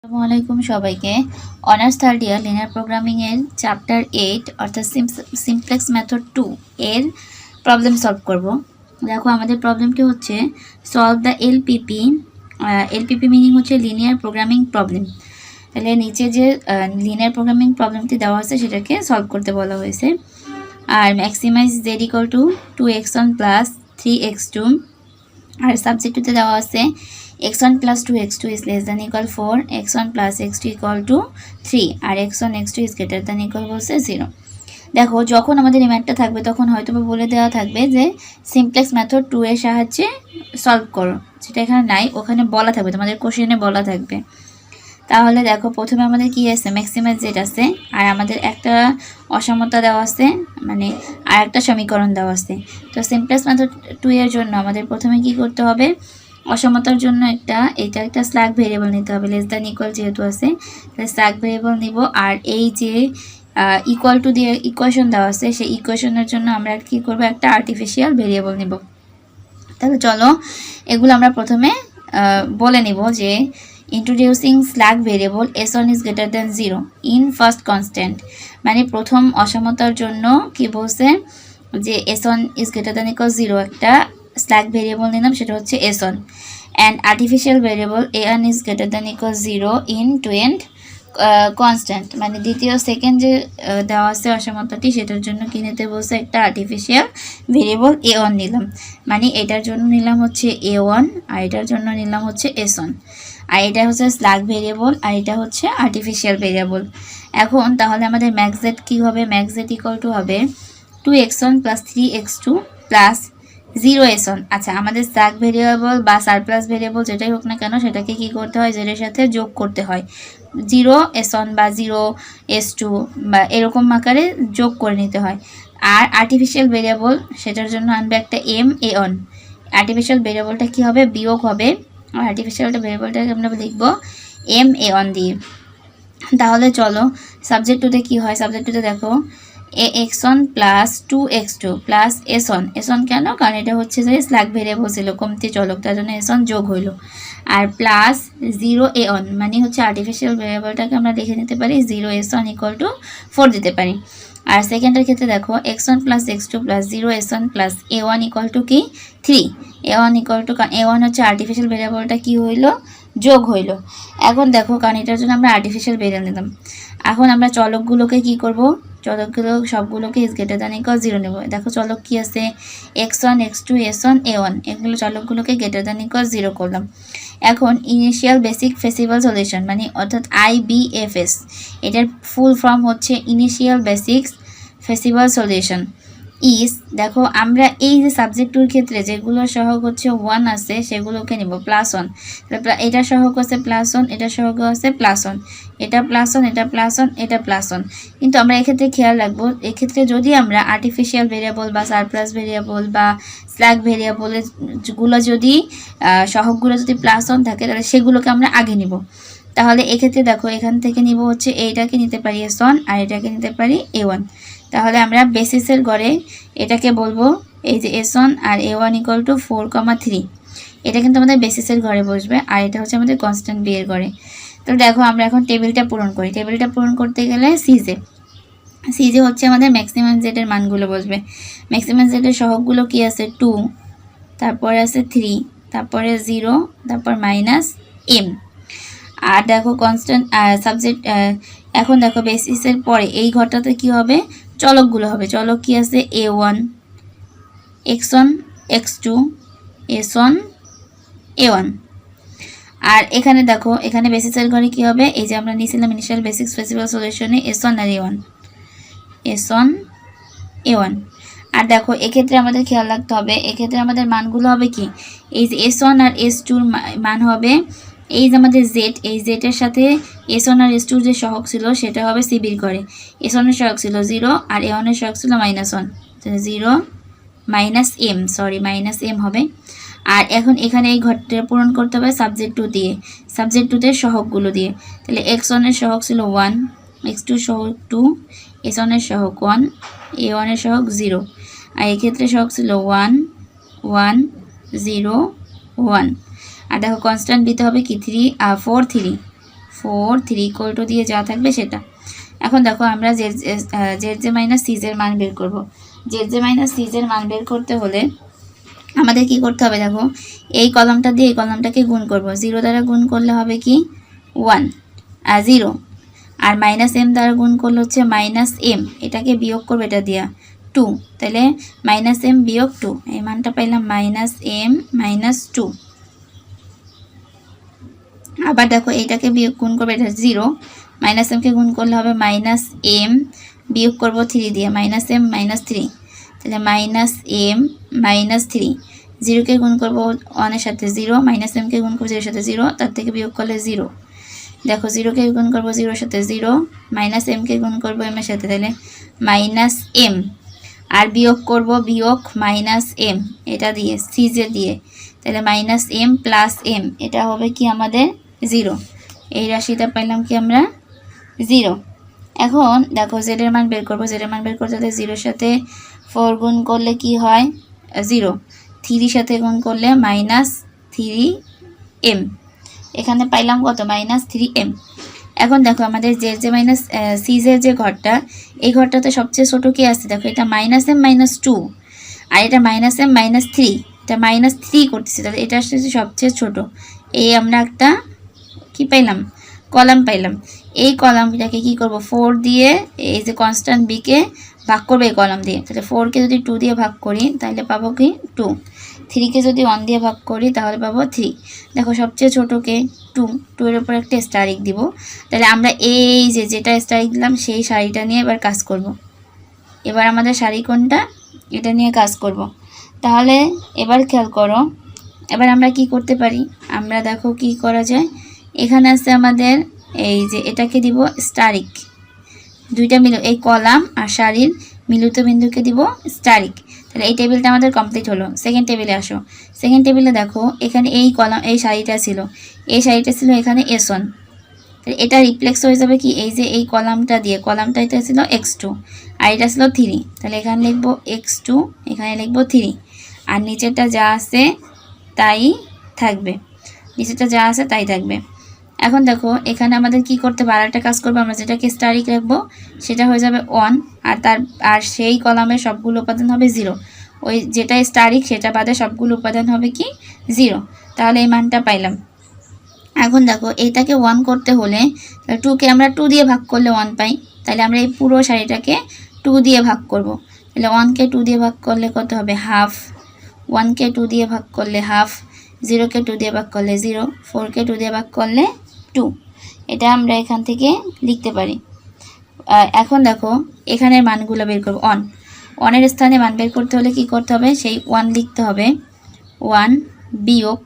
আসসালামু আলাইকুম সবাইকে। অনার্স থার্ড ইয়ার লিনিয়ার প্রোগ্রামিংয়ের চ্যাপ্টার এইট অর্থাৎ সিমপ্লেক্স মেথড টু এর প্রবলেম সলভ করব। দেখো, আমাদের প্রবলেমটি হচ্ছে solve the LPP LPP meaning হচ্ছে লিনিয়ার প্রোগ্রামিং প্রবলেম তাহলে নিচে যে লিনিয়ার প্রোগ্রামিং প্রবলেমটি দেওয়া আছে, সেটাকে সলভ করতে বলা হয়েছে। আর maximise Z equal to two X one plus three X two আর সাবজেক্টটিতে দেওয়া আছে x1 plus 2x2 is less than equal 4 x1 plus x2 equal to 3 R x1 x2 is greater than equal বলছে 0 দেখো, যখন আমাদের এই থাকবে, তখন হয়তো বলে দেওয়া থাকবে যে সিমপ্লেক্স মেথড টু এর সাহায্যে সলভ করো। সেটা এখানে নাই, ওখানে বলা থাকবে, তোমাদের কোশ্চেনে বলা থাকবে। তাহলে দেখো, প্রথমে আমাদের কি আছে? ম্যাক্সিমাইজ জেড আছে, আর আমাদের একটা অসমতা দেওয়া আছে মানে আর একটা সমীকরণ দেওয়া আছে। তো সিমপ্লেক্স মেথড টু এর জন্য আমাদের প্রথমে কি করতে হবে? অসমতার জন্য একটা, এটা একটা স্ল্যাগ ভেরিয়েবল নিতে হবে। লেস দ্যান ইকুয়াল যেহেতু আছে তাহলে স্ল্যাগ ভেরিয়েবল নিব। আর এই যে ইকুয়াল টু দিয়ে ইকুয়েশন দেওয়া আছে, সেই ইকুয়েশনের জন্য আমরা কি করব? একটা আর্টিফিশিয়াল ভেরিয়েবল নিব। তাহলে চলো, এগুলো আমরা প্রথমে বলে নিব যে introducing slack variable S one is greater than zero in first constant মানে প্রথম অসমতার জন্য কি বলছে? যে S one is greater than equal zero একটা স্ল্যাগ ভেরিয়েবল নিলাম, সেটা হচ্ছে S one and artificial variable A one is greater than equal zero in two and constant মানে দ্বিতীয় সেকেন্ড যে দেওয়া আছে অসমতাটি সেটার জন্য কি নিতে বলছে? একটা আর্টিফিশিয়াল ভেরিয়েবল এ ওয়ান নিলাম। মানে এটার জন্য নিলাম হচ্ছে এ ওয়ান আর এটার জন্য নিলাম হচ্ছে এস ওয়ান আর এটা হচ্ছে স্ল্যাগ ভেরিয়েবল, আর এটা হচ্ছে আর্টিফিশিয়াল ভেরিয়েবল এখন তাহলে আমাদের ম্যাক্সেট কী হবে? ম্যাক্সেট ইকুয়াল টু হবে two X one plus three X two plus zero S one আচ্ছা আমাদের স্যাক ভেরিয়েবল বা সারপ্লাস ভেরিয়েবল যেটাই হোক না কেন, সেটাকে কি করতে হয়? জেডের সাথে যোগ করতে হয়। জিরো এস ওয়ান বা জিরো এস টু বা এরকম আকারে যোগ করে নিতে হয়। আর আর্টিফিশিয়াল ভেরিয়েবল সেটার জন্য আনবে একটা এম এ অন আর্টিফিশিয়াল ভেরিয়েবলটা কী হবে? বিয়োগ হবে। আর আর্টিফিশিয়ালটা ভেরিয়েবলটাকে আমরা লিখব এম এ অন দিয়ে। তাহলে চলো সাবজেক্ট টুতে কী হয়? সাবজেক্ট টুতে দেখো। A X one plus two X two plus S one S কেন? কারণ এটা হচ্ছে যে স্ল্যাগ ভেরিয়েবল ছিল, কমতি চলক, তার জন্য এস ওয়ান যোগ হইল। আর প্লাস জিরো এ ওয়ান মানে হচ্ছে আর্টিফিশিয়াল ভেরিয়েবলটাকে আমরা লিখে নিতে পারি zero S one equal to four দিতে পারি। আর সেকেন্ডের ক্ষেত্রে দেখো X one plus X two plus zero S one plus A one equal to কি? Three A one equal to A one হচ্ছে আর্টিফিশিয়াল ভেরিয়েবলটা কী হইল? যোগ হইল। এখন দেখো, কারণ এটার জন্য আমরা আর্টিফিশিয়াল ভেরিয়েবল নিলাম। এখন আমরা চলকগুলোকে কি করব? চলকগুলো সবগুলোকে is greater than equal zero নেব। দেখো চলক কি আছে? X one X two S one A one এগুলো চলকগুলোকে গ্রেটার দ্যান ইকুয়াল জিরো করলাম। এখন ইনিশিয়াল বেসিক ফেসিভাল সলিউশন মানে অর্থাৎ আইবিএফএস এটার ফুল ফর্ম হচ্ছে initial basic feasible solution is দেখো, আমরা এই যে সাবজেক্টুর ক্ষেত্রে যেগুলো সহগ হচ্ছে ওয়ান আছে, সেগুলোকে নিব প্লাস ওয়ান এটা সহগ হচ্ছে প্লাস ওয়ান এটা সহগ হচ্ছে প্লাস ওয়ান এটা প্লাস ওয়ান এটা প্লাস ওয়ান এটা প্লাস ওয়ান কিন্তু আমরা এক্ষেত্রে খেয়াল রাখব, এক্ষেত্রে যদি আমরা আর্টিফিশিয়াল ভেরিয়েবল বা সারপ্লাস ভেরিয়েবল বা স্ল্যাগ ভেরিয়েবলগুলো যদি সহগগুলো যদি প্লাস ওয়ান থাকে, তাহলে সেগুলোকে আমরা আগে নিব। তাহলে এক্ষেত্রে দেখো, এখান থেকে নিব হচ্ছে এইটাকে নিতে পারি এস ওয়ান আর এটাকে নিতে পারি এ ওয়ান তাহলে আমরা বেসিসের গড়ে এটাকে বলব এই যে S one R A one equal to four comma three এটা কিন্তু আমাদের বেসিসের ঘরে বসবে, আর এটা হচ্ছে আমাদের কনস্ট্যান্ট বিয়ের ঘরে তো দেখো আমরা এখন টেবিলটা পূরণ করি। টেবিলটা পূরণ করতে গেলে সিজে সিজে হচ্ছে আমাদের ম্যাক্সিমাম জেডের মানগুলো বসবে। ম্যাক্সিমাম জেডের সহগগুলো কি আছে? টু তারপরে আছে থ্রি তারপরে জিরো তারপর মাইনাস এম আর দেখো কনস্ট্যান্ট সাবজেক্ট এখন দেখো বেসিসের পরে এই ঘরটাতে কি হবে? চলকগুলো হবে। চলক কি আছে? A one X one X two S one A one আর এখানে দেখো, এখানে বেসিসের ঘরে কি হবে? এই যে আমরা নিয়েছিলাম ইনিশিয়াল বেসিক স্পেসিফিক সলিউশনে S one R A one S one A one আর দেখো, এক্ষেত্রে আমাদের খেয়াল রাখতে হবে, এক্ষেত্রে আমাদের মানগুলো হবে কি? এই যে এস ওয়ান আর এস টুর মান হবে এই যে আমাদের জেড এই জেটের সাথে এস ওয়ান আর এস টুর যে সহক ছিল, সেটা হবে সিবির করে। এস ওয়ানের সহক ছিল জিরো আর এ ওয়ানের সহক ছিল minus one zero minus M sorry minus M হবে। আর এখন এখানে এই ঘরটা পূরণ করতে হবে সাবজেক্ট টু দিয়ে সাবজেক্ট টুতে সহকগুলো দিয়ে। তাহলে এক্স ওয়ানের সহক ছিল ওয়ান এক্স টু সহক টু এস ওয়ানের সহক ওয়ান এ ওয়ানের সহক জিরো আর এক্ষেত্রে সহক ছিল ওয়ান ওয়ান জিরো ওয়ান আর দেখো কনস্ট্যান্ট দিতে হবে কি? Three four three four three equal to দিয়ে যা থাকবে সেটা। এখন দেখো আমরা জেড জেড জে মাইনাস সিজের মান বের করব। জেড জে মাইনাস সিজের মান বের করতে হলে আমাদের কি করতে হবে দেখো? এই কলমটা দিয়ে এই কলমটাকে গুণ করব। জিরো দ্বারা গুণ করলে হবে কি? ওয়ান আর জিরো আর মাইনাস এম দ্বারা গুণ করলে হচ্ছে মাইনাস এম এটাকে বিয়োগ করবে এটা দিয়া। টু তাহলে মাইনাস এম বিয়োগ টু এই মানটা পাইলাম মাইনাস এম মাইনাস টু আবার দেখো এইটাকে বিয়োগ গুণ করবে, এটা জিরো মাইনাস এমকে গুণ করলে হবে মাইনাস এম বিয়োগ করব থ্রি দিয়ে মাইনাস এম মাইনাস থ্রি তাহলে মাইনাস এম মাইনাস থ্রি জিরোকে গুণ করব ওয়ানের সাথে জিরো মাইনাস এমকে গুণ করব জিরোর সাথে জিরো তার থেকে বিয়োগ করলে জিরো দেখো জিরোকে গুণ করব জিরোর সাথে জিরো মাইনাস এমকে গুণ করব এমের সাথে, তাহলে মাইনাস এম আর বিয়োগ করব বিয়োগ মাইনাস এম এটা দিয়ে সিজে দিয়ে, তাহলে মাইনাস এম প্লাস এম এটা হবে কি আমাদের জিরো। এই রাশিটা পাইলাম কি আমরা? জিরো। এখন দেখো জেডের মান বের করব। জেডের মান বের করতে হলে জিরোর সাথে ফোর গুণ করলে কি হয়? জিরো। থ্রির সাথে গুণ করলে মাইনাস থ্রি এম এখানে পাইলাম কত? মাইনাস থ্রি এম এখন দেখো আমাদের যে যে মাইনাস সিজের যে ঘরটা, এই ঘরটাতে সবচেয়ে ছোটো কি আছে? দেখো এটা মাইনাস এম মাইনাস টু আর এটা মাইনাস এম মাইনাস থ্রি এটা মাইনাস থ্রি করতেছি। তাহলে এটা আসছে সবচেয়ে ছোট। এই আমরা একটা কি পাইলাম? কলাম পাইলাম। এই কলামটাকে কি করব? ফোর দিয়ে এই যে কনস্ট্যান্ট বিকে ভাগ করবে এই কলাম দিয়ে। তাহলে ফোরকে যদি টু দিয়ে ভাগ করি, তাহলে পাবো কি? টু থ্রিকে যদি ওয়ান দিয়ে ভাগ করি, তাহলে পাবো থ্রি দেখো সবচেয়ে ছোটোকে টু টু এর উপর একটা স্টারিক দিব। তাহলে আমরা এই যে যেটা স্টারিক দিলাম, সেই শাড়িটা নিয়ে এবার কাজ করব। এবার আমাদের শাড়ি কোনটা? এটা নিয়ে কাজ করব। তাহলে এবার খেয়াল করো। এবার আমরা কি করতে পারি? আমরা দেখো কি করা যায়? এখানে আছে আমাদের এই যে এটাকে দিব স্টারিক। দুইটা মিল, এই কলাম আর শাড়ির মিলিত বিন্দুকে দিব স্টারিক। তাহলে এই টেবিলটা আমাদের কমপ্লিট হলো। সেকেন্ড টেবিলে আসো। সেকেন্ড টেবিলে দেখো, এখানে এই কলাম, এই শাড়িটা ছিল। এই শাড়িটা ছিল এখানে এস ওয়ান তাহলে এটা রিপ্লেক্স হয়ে যাবে কি? এই যে এই কলামটা দিয়ে, কলামটা এটা ছিল এক্স টু আর এটা ছিল থ্রি তাহলে এখানে লিখব এক্স টু এখানে লিখব থ্রি আর নিচেরটা যা আছে তাই থাকবে। নিচেরটা যা আছে তাই থাকবে। এখন দেখো, এখানে আমাদের কি করতে হবে? আরেকটা কাজ করব আমরা, যেটাকে স্টারিক রাখব, সেটা হয়ে যাবে ওয়ান আর তার, আর সেই কলামের সবগুলো উপাদান হবে জিরো ওই যেটা স্টারিক সেটা বাদে সবগুলো উপাদান হবে কি? জিরো তাহলে এই মানটা পাইলাম। এখন দেখো, এইটাকে ওয়ান করতে হলে টুকে আমরা টু দিয়ে ভাগ করলে ওয়ান পাই। তাহলে আমরা এই পুরো শাড়িটাকে টু দিয়ে ভাগ করব। তাহলে ওয়ানকে টু দিয়ে ভাগ করলে কত হবে? হাফ ওয়ানকে টু দিয়ে ভাগ করলে হাফ জিরোকে টু দিয়ে ভাগ করলে জিরো ফোরকে টু দিয়ে ভাগ করলে টু। এটা আমরা এখান থেকে লিখতে পারি। এখন দেখো, এখানের মানগুলো বের করব। অন ওয়ানের স্থানে মান বের করতে হলে কি করতে হবে? সেই ওয়ান লিখতে হবে। ওয়ান বিয়োগ।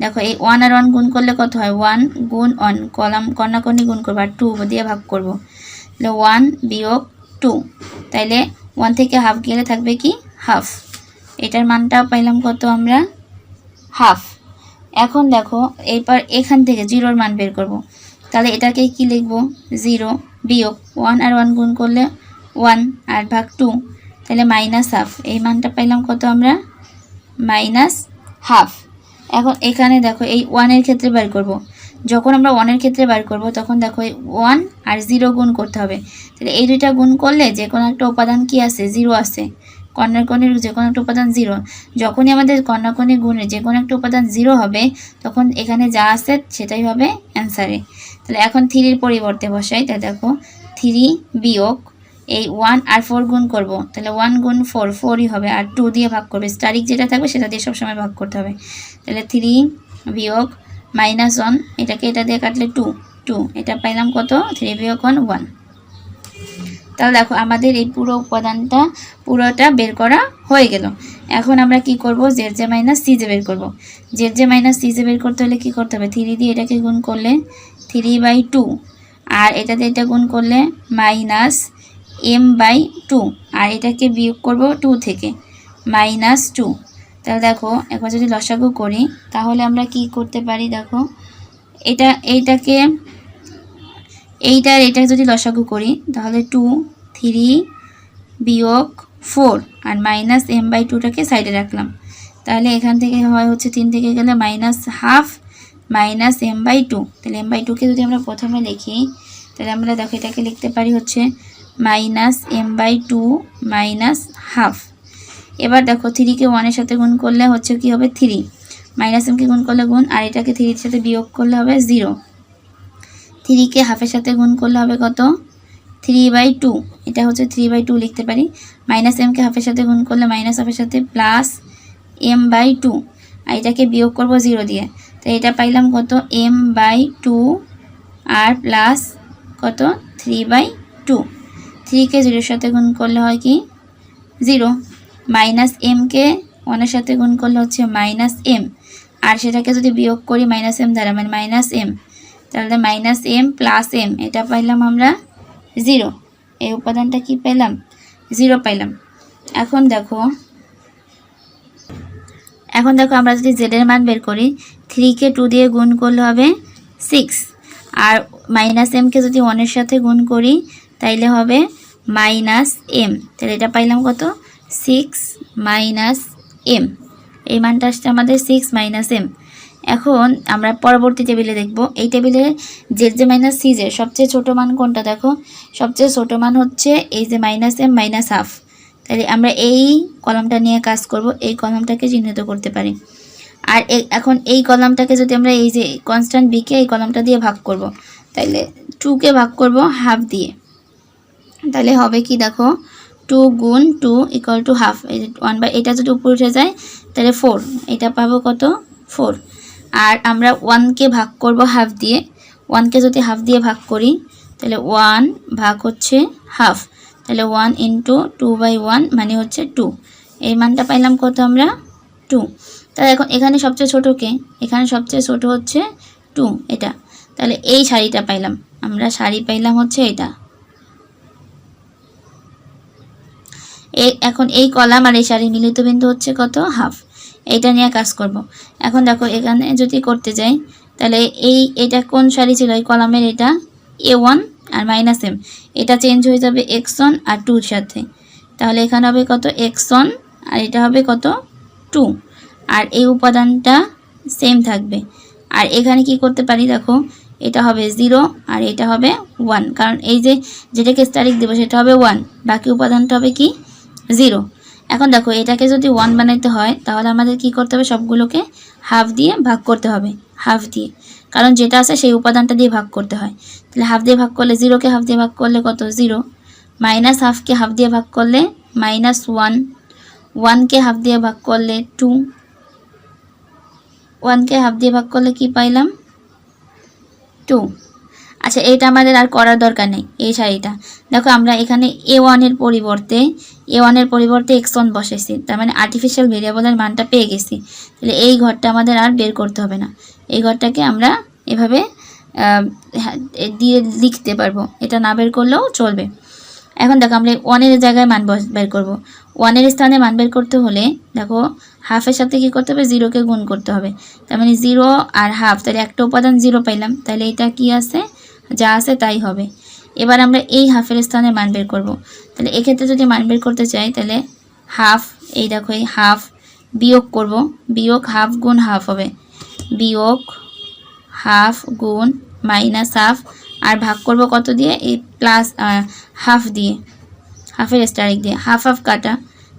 দেখো, এই ওয়ান আর ওয়ান গুণ করলে কত হয়? ওয়ান গুণ অন কলাম, কর্ণাকর্ণি গুণ করব আর টু দিয়ে ভাগ করব। তাহলে ওয়ান বিয়োগ টু তাইলে ওয়ান থেকে হাফ গেলে থাকবে কি? হাফ এটার মানটাও পাইলাম কত আমরা? হাফ এখন দেখো, এরপর এখান থেকে জিরোর মান বের করব। তাহলে এটাকে কি লিখব? জিরো বিয়োগ ওয়ান আর ওয়ান গুণ করলে ওয়ান আর ভাগ টু তাহলে মাইনাস হাফ এই মানটা পাইলাম কত আমরা? মাইনাস হাফ এখন এখানে দেখো, এই ওয়ানের ক্ষেত্রে বের করব। যখন আমরা ওয়ানের ক্ষেত্রে বার করব, তখন দেখো, এই ওয়ান আর জিরো গুণ করতে হবে। তাহলে এই দুইটা গুণ করলে যে কোনো একটা উপাদান কি আছে জিরো আছে কর্ণাকর্ণির যে কোনো একটা উপাদান জিরো যখনই আমাদের কর্ণাকর্ণি গুণের যে কোনো একটা উপাদান জিরো হবে, তখন এখানে যা আছে সেটাই হবে অ্যান্সারে তাহলে এখন থ্রির পরিবর্তে বসাই তাই দেখো থ্রি বিয়োগ এই ওয়ান আর ফোর গুণ করব। তাহলে ওয়ান গুণ ফোর ফোরই হবে, আর টু দিয়ে ভাগ করবে। স্টারিক যেটা থাকবে সেটা দিয়ে সবসময় ভাগ করতে হবে। তাহলে থ্রি বিয়োগ মাইনাস ওয়ান এটাকে এটা দিয়ে কাটলে টু টু এটা পাইলাম কত? থ্রি বিয়োগ ওয়ান ওয়ান তাহলে দেখো আমাদের এই পুরো উপাদানটা, পুরোটা বের করা হয়ে গেল। এখন আমরা কি করব? Z J minus C J বের করব। Z J minus C J বের করতে হলে কী করতে হবে? থ্রি দিয়ে এটাকে গুণ করলে থ্রি বাই টু। আর এটাতে এটা গুণ করলে মাইনাস এম বাই টু। আর এটাকে বিয়োগ করব টু থেকে। Minus two. তাহলে দেখো একবার যদি লসাগু করি, তাহলে আমরা কি করতে পারি? দেখো, এটা, এইটাকে এইটার এটা যদি লসাগু করি, তাহলে টু থ্রি বিয়োগ ফোর আর মাইনাস এম বাই টুটাকে সাইডে রাখলাম। তাহলে এখান থেকে হয় হচ্ছে তিন থেকে গেলে minus half minus M by two তাহলে এম বাই টুকে যদি আমরা প্রথমে লিখি, তাহলে আমরা দেখো এটাকে লিখতে পারি হচ্ছে minus M by two minus half এবার দেখো থ্রিকে ওয়ানের সাথে গুণ করলে হচ্ছে কি হবে থ্রি মাইনাস এমকে গুণ করলে গুণ, আর এটাকে থ্রির সাথে বিয়োগ করলে হবে জিরো থ্রিকে হাফের সাথে গুণ করলে হবে কত? Three by two. এটা হচ্ছে থ্রি বাই টু লিখতে পারি। মাইনাস এমকে হাফের সাথে গুণ করলে মাইনাস হাফের সাথে প্লাস এম বাই টু। আর এটাকে বিয়োগ করব জিরো দিয়ে। তো এটা পাইলাম কত? এম বাই টু আর প্লাস কত? Three by two. থ্রিকে জিরোর সাথে গুণ করলে হয় কি? জিরো। মাইনাস এমকে ওয়ানের সাথে গুণ করলে হচ্ছে মাইনাস এম। আর সেটাকে যদি বিয়োগ করি মাইনাস এম দ্বারা মানে মাইনাস এম। তাহলে মাইনাস এম প্লাস এম এটা পাইলাম আমরা জিরো এই উপাদানটা কি পেলাম জিরো পাইলাম। এখন দেখো এখন দেখো আমরা যদি জেডের মান বের করি থ্রিকে টু দিয়ে গুণ করলে হবে সিক্স আর মাইনাস এমকে যদি ওয়ানের সাথে গুণ করি, তাইলে হবে মাইনাস এম তাহলে এটা পাইলাম কত? সিক্স মাইনাস এম এই মানটা আসছে আমাদের সিক্স মাইনাস এম এখন আমরা পরবর্তী টেবিলে দেখব। এই টেবিলে জেড জে মাইনাস সি যে, সবচেয়ে ছোটো মান কোনটা দেখো? সবচেয়ে ছোটো মান হচ্ছে এই যে মাইনাস এম মাইনাস হাফ তাহলে আমরা এই কলমটা নিয়ে কাজ করব, এই কলমটাকে চিহ্নিত করতে পারি। আর এখন এই কলমটাকে যদি আমরা এই যে কনস্ট্যান্ট বিকে এই কলমটা দিয়ে ভাগ করব, তাহলে টুকে ভাগ করব হাফ দিয়ে। তাহলে হবে কি দেখো? টু গুণ টু ইকুয়াল টু হাফ এই ওয়ান বাই এটা যদি উপরে উঠে যায়, তাহলে ফোর এটা পাবো কত? ফোর আর আমরা ওয়ানকে ভাগ করব হাফ দিয়ে। ওয়ানকে যদি হাফ দিয়ে ভাগ করি, তাহলে ওয়ান ভাগ হচ্ছে হাফ তাহলে one into two by one মানে হচ্ছে টু এই মানটা পাইলাম কত আমরা? টু তাহলে এখন এখানে সবচেয়ে ছোটো কে? এখানে সবচেয়ে ছোট হচ্ছে টু এটা। তাহলে এই শাড়িটা পাইলাম। আমরা শাড়ি পাইলাম হচ্ছে এটা। এখন এই কলাম আর এই শাড়ির মিলিত বিন্দু হচ্ছে কত? হাফ এইটা নিয়ে কাজ করব। এখন দেখো, এখানে যদি করতে যাই, তাহলে এই, এটা কোন শাড়ি ছিল? এই কলামের এটা এ ওয়ান আর মাইনাস এম এটা চেঞ্জ হয়ে যাবে এক্স ওয়ান আর টুর সাথে। তাহলে এখানে হবে কত? এক্স ওয়ান আর এটা হবে কত? টু আর এই উপাদানটা সেম থাকবে। আর এখানে কি করতে পারি? দেখো, এটা হবে জিরো আর এটা হবে ওয়ান কারণ এই যে যেটাকে তারিখ দেবো, সেটা হবে ওয়ান বাকি উপাদানটা হবে কি? জিরো এখন দেখো, এটাকে যদি ওয়ান বানাইতে হয়, তাহলে আমাদের কি করতে হবে? সবগুলোকে হাফ দিয়ে ভাগ করতে হবে হাফ দিয়ে। কারণ যেটা আছে সেই উপাদানটা দিয়ে ভাগ করতে হয়। তাহলে হাফ দিয়ে ভাগ করলে জিরোকে হাফ দিয়ে ভাগ করলে কত? জিরো মাইনাস হাফকে হাফ দিয়ে ভাগ করলে মাইনাস ওয়ান ওয়ানকে হাফ দিয়ে ভাগ করলে টু ওয়ানকে হাফ দিয়ে ভাগ করলে কি পাইলাম? টু আচ্ছা এটা আমাদের আর করার দরকার নেই, এই শাড়িটা দেখো, আমরা এখানে এ ওয়ানের পরিবর্তে এ ওয়ানের পরিবর্তে এক্স ওয়ান বসেছি তার মানে আর্টিফিশিয়াল ভেরিয়েবলের মানটা পেয়ে গেছি। তাহলে এই ঘরটা আমাদের আর বের করতে হবে না। এই ঘরটাকে আমরা এভাবে হ্যাঁ, দিয়ে লিখতে পারব। এটা না বের করলেও চলবে। এখন দেখো আমরা ওয়ানের জায়গায় মান বের করব। ওয়ানের স্থানে মান বের করতে হলে দেখো হাফের সাথে কি করতে হবে? জিরোকে গুণ করতে হবে। তার মানে জিরো আর হাফ তাহলে একটা উপাদান জিরো পাইলাম। তাহলে এটা কি আছে? যা আছে তাই হবে। এবার আমরা এই হাফের স্থানে মান বের করব। তাহলে এক্ষেত্রে যদি মান বের করতে চাই, তাহলে হাফ এই দেখো, এই হাফ বিয়োগ করব। বিয়োগ হাফ গুণ হাফ হবে। বিয়োগ হাফ গুণ মাইনাস হাফ আর ভাগ করব কত দিয়ে? এই প্লাস হাফ দিয়ে। হাফের স্টারিক দিয়ে। হাফ হাফ কাটা।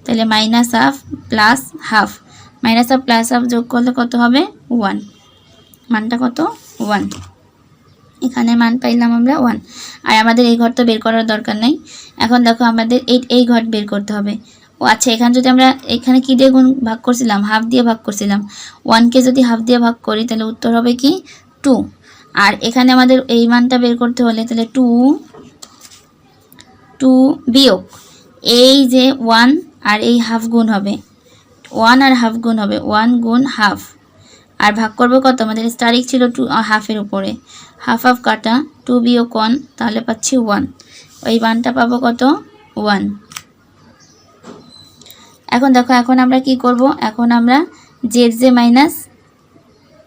তাহলে minus half plus half minus half plus half যোগ করলে কত হবে? ওয়ান মানটা কত? ওয়ান এখানে মান পাইলাম আমরা ওয়ান আর আমাদের এই ঘর তো বের করার দরকার নেই। এখন দেখো আমাদের এই এই ঘর বের করতে হবে। ও আচ্ছা এখানে যদি আমরা এখানে কি দিয়ে গুণ ভাগ করছিলাম? হাফ দিয়ে ভাগ করছিলাম। ওয়ানকে যদি হাফ দিয়ে ভাগ করি, তাহলে উত্তর হবে কি? টু আর এখানে আমাদের এই মানটা বের করতে হলে তাহলে টু টু বিয়োগ। এই যে ওয়ান আর এই হাফ গুণ হবে। ওয়ান আর হাফ গুণ হবে। ওয়ান গুণ হাফ আর ভাগ করব কত? আমাদের তারিখ ছিল টু হাফের উপরে। হাফ হাফ কাটা টু বিয়োগ ওয়ান তাহলে পাচ্ছি ওয়ান ওই ওয়ানটা পাবো কত? ওয়ান এখন দেখো, এখন আমরা কি করব? এখন আমরা Z J minus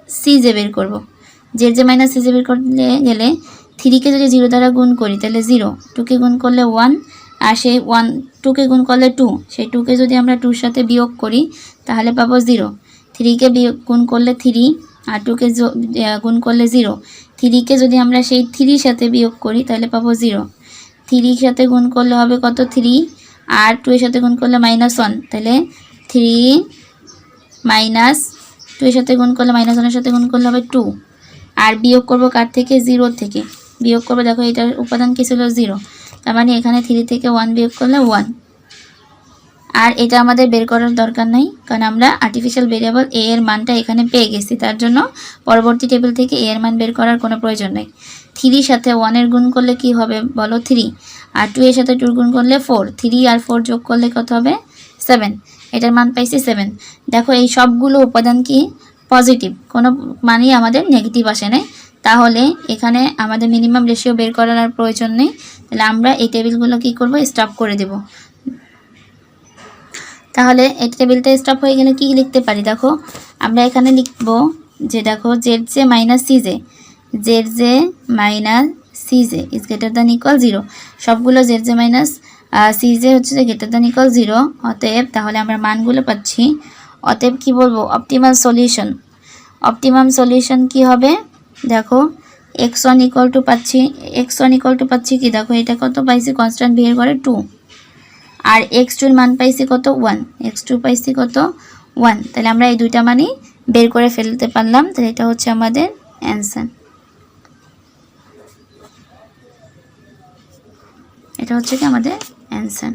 C J বের করব। Z J minus C J বের করতে গেলে থ্রিকে যদি জিরো দ্বারা গুণ করি, তাহলে জিরো টুকে গুণ করলে ওয়ান আর সেই ওয়ান টুকে গুণ করলে টু সেই টুকে যদি আমরা টুর সাথে বিয়োগ করি, তাহলে পাবো জিরো থ্রিকে গুণ করলে থ্রি আর টুকে গুণ করলে জিরো। থ্রিকে যদি আমরা সেই থ্রির সাথে বিয়োগ করি, তাহলে পাবো জিরো। থ্রির সাথে গুণ করলে হবে কত? থ্রি। আর টু এর সাথে গুণ করলে মাইনাস ওয়ান। তাহলে থ্রি মাইনাস টু এর সাথে গুণ করলে মাইনাস ওয়ানের সাথে গুণ করলে হবে টু। আর বিয়োগ করব কার থেকে? জিরো থেকে। বিয়োগ করব, দেখো এটার উপাদান কী ছিল? জিরো। তার মানে এখানে থ্রি থেকে ওয়ান বিয়োগ করলে ওয়ান। আর এটা আমাদের বের করার দরকার নাই, কারণ আমরা আর্টিফিশিয়াল ভেরিয়েবল এ এর মানটা এখানে পেয়ে গেছি। তার জন্য পরবর্তী টেবিল থেকে এ এর মান বের করার কোনো প্রয়োজন নেই। থ্রির সাথে ওয়ানের গুণ করলে কি হবে বলো? থ্রি আর টু এর সাথে টুর গুণ করলে ফোর থ্রি আর ফোর যোগ করলে কত হবে? সেভেন এটার মান পাইছি সেভেন দেখো, এই সবগুলো উপাদান কি? পজিটিভ কোনো মানই আমাদের নেগেটিভ আসে নাই। তাহলে এখানে আমাদের মিনিমাম রেশিও বের করার আর প্রয়োজন নেই। তাহলে আমরা এই টেবিলগুলো কি করব? স্টপ করে দেব। তাহলে এই টেবিলটা স্টপ হয়ে গেলে কি লিখতে পারি? দেখো, আমরা এখানে লিখব যে, দেখো Z J minus C J Z J minus C J is greater than equal zero সবগুলো Z J minus C J হচ্ছে যে গ্রেটার দ্যান ইকুয়াল জিরো অতএব তাহলে আমরা মানগুলো পাচ্ছি। অতএব কি বলব? অপটিমাল সলিউশন অপটিমাম সলিউশন কি হবে? দেখো এক্স ওয়ান ইকুয়াল টু পাচ্ছি এক্স ওয়ান ইকুয়াল টু পাচ্ছি কি? দেখো, এটা কত পাইছি? কনস্ট্যান্ট বিহের করে টু আর এক্স টুর মান পাইছি কত? ওয়ান এক্স টু পাইছি কত? ওয়ান তাহলে আমরা এই দুইটা মানই বের করে ফেলতে পারলাম। তাহলে এটা হচ্ছে আমাদের অ্যান্সার এটা হচ্ছে কি আমাদের অ্যান্সার